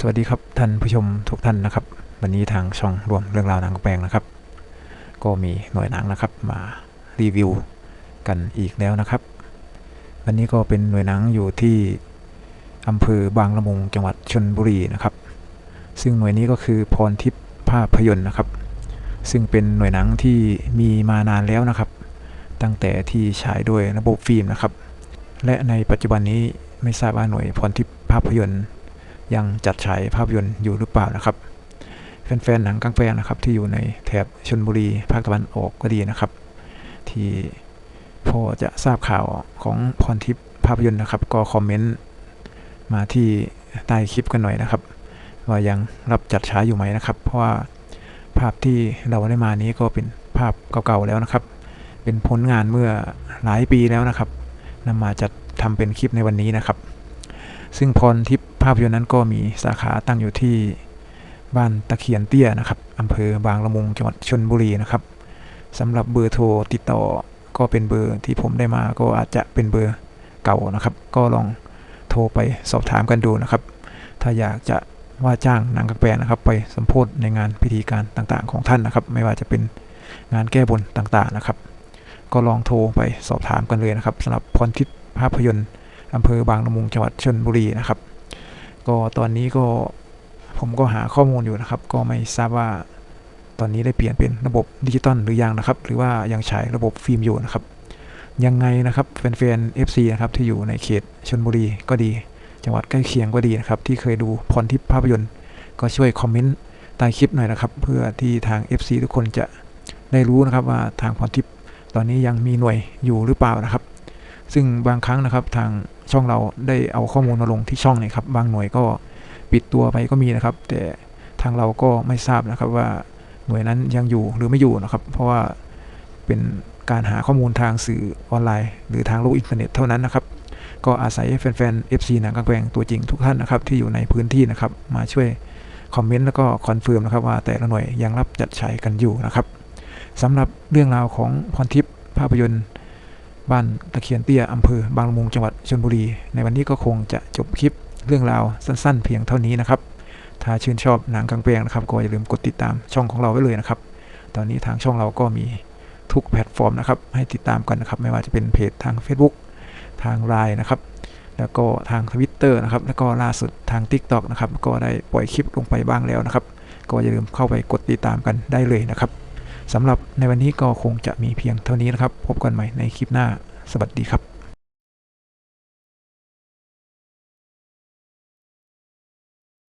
สวัสดีครับท่านผู้ชมทุกท่านนะครับ วันนี้ทางช่องรวมเรื่องราวหนังกแปลงนะครับ ก็มีหน่วยหนังนะครับมารีวิวกันอีกแล้วนะครับ วันนี้ก็เป็นหน่วยหนังอยู่ที่อำเภอบางละมุงจังหวัดชนบุรีนะครับ ซึ่งหน่วยนี้ก็คือพรทิพย์ภาพยนตร์นะครับ ซึ่งเป็นหน่วยหนังที่มีมานานแล้วนะครับ ตั้งแต่ที่ฉายด้วยระบบฟิล์มนะครับ และในปัจจุบันนี้ไม่ทราบว่าหน่วยพรทิพย์ภาพยนตร์ ยังจัดฉายภาพยนตร์อยู่หรือเปล่านะครับแฟนๆหนังกลางแปลงนะครับที่อยู่ในแถบชนบุรีภาคตะวันออกก็ดีนะครับ ที่พอจะทราบข่าวของพรทิพย์ภาพยนตร์นะครับ ก็คอมเมนต์มาที่ใต้คลิปกันหน่อยนะครับ ว่ายังรับจัดฉายอยู่ไหมนะครับ เพราะว่าภาพที่เราได้มานี้ก็เป็นภาพเก่าๆแล้วนะครับ เป็นผลงานเมื่อหลายปีแล้วนะครับนำมาจัดทำเป็นคลิปในวันนี้นะครับ ซึ่งพรทิพย์ภาพยนตร์นั้นก็มีสาขาตั้งอยู่ที่บ้านตะเคียนเตี้ยนะครับอำเภอบางละมุงจังหวัดชนบุรีนะครับสำหรับเบอร์โทรติดต่อก็เป็นเบอร์ที่ผมได้มาก็อาจจะเป็นเบอร์เก่านะครับ ก็ลองโทรไปสอบถามกันดูนะครับ ถ้าอยากจะว่าจ้างนังกระแปนะครับ ไปสมโพธในงานพิธีการต่างๆ ของท่านนะครับ ไม่ว่าจะเป็นงานแก้บนต่างๆนะครับ ก็ลองโทรไปสอบถามกันเลยนะครับสำหรับพรทิพย์ภาพยนตร์ อำเภอบางละมุงจังหวัดชนบุรีนะครับ ก็ตอนนี้ก็ผมก็หาข้อมูลอยู่นะครับ ก็ไม่ทราบว่าตอนนี้ได้เปลี่ยนเป็นระบบดิจิตอลหรือยังนะครับ หรือว่ายังใช้ระบบฟิล์มอยู่นะครับ ยังไงนะครับแฟนๆ FC นะครับที่อยู่ในเขตชนบุรีก็ดี จังหวัดใกล้เคียงก็ดีนะครับ ที่เคยดูพรทิพย์ภาพยนตร์ก็ช่วยคอมเมนต์ใต้คลิปหน่อยนะครับ เพื่อที่ทาง FC ทุกคนจะได้รู้นะครับว่าทางพรทิพย์ตอนนี้ยังมีหน่วยอยู่หรือเปล่านะครับ ซึ่งบางครั้งนะครับทาง ช่องเราได้เอาข้อมูลมาลงที่ช่องนี่ยครับบางหน่วยก็ปิดตัวไปก็มีนะครับ แต่ทางเราก็ไม่ทราบนะครับว่าหน่วยนั้นยังอยู่หรือไม่อยู่นะครับ เพราะว่าเป็นการหาข้อมูลทางสื่อออนไลน์ หรือทางโลกอินเทอร์เน็ตเท่านั้นนะครับ ก็อาศัยแฟนๆ FC หนังกลางแปลงตัวจริงทุกท่านนะครับ ที่อยู่ในพื้นที่นะครับ มาช่วยคอมเมนต์แล้วก็คอนเฟิร์มนะครับว่าแต่ละหน่วยยังรับจัดใช้กันอยู่นะครับสำหรับเรื่องราวของพรทิพย์ภาพยนตร์ บ้านตะเคียนเตี้ยอำเภอบางละมุงจังหวัดชลบุรี ในวันนี้ก็คงจะจบคลิปเรื่องราวสั้นๆ เพียงเท่านี้นะครับ ถ้าชื่นชอบหนังกลางแปลงนะครับ ก็อย่าลืมกดติดตามช่องของเราไว้เลยนะครับ ตอนนี้ทางช่องเราก็มีทุกแพลตฟอร์มนะครับ ให้ติดตามกันนะครับ ไม่ว่าจะเป็นเพจทาง Facebook ทาง Line นะครับ แล้วก็ทาง Twitter นะครับ แล้วก็ล่าสุดทาง TikTok นะครับ ก็ได้ปล่อยคลิปลงไปบ้างแล้วนะครับ ก็อย่าลืมเข้าไปกดติดตามกันได้เลยนะครับ สำหรับในวันนี้ก็คงจะมีเพียงเท่านี้นะครับ พบกันใหม่ในคลิปหน้า สวัสดีครับ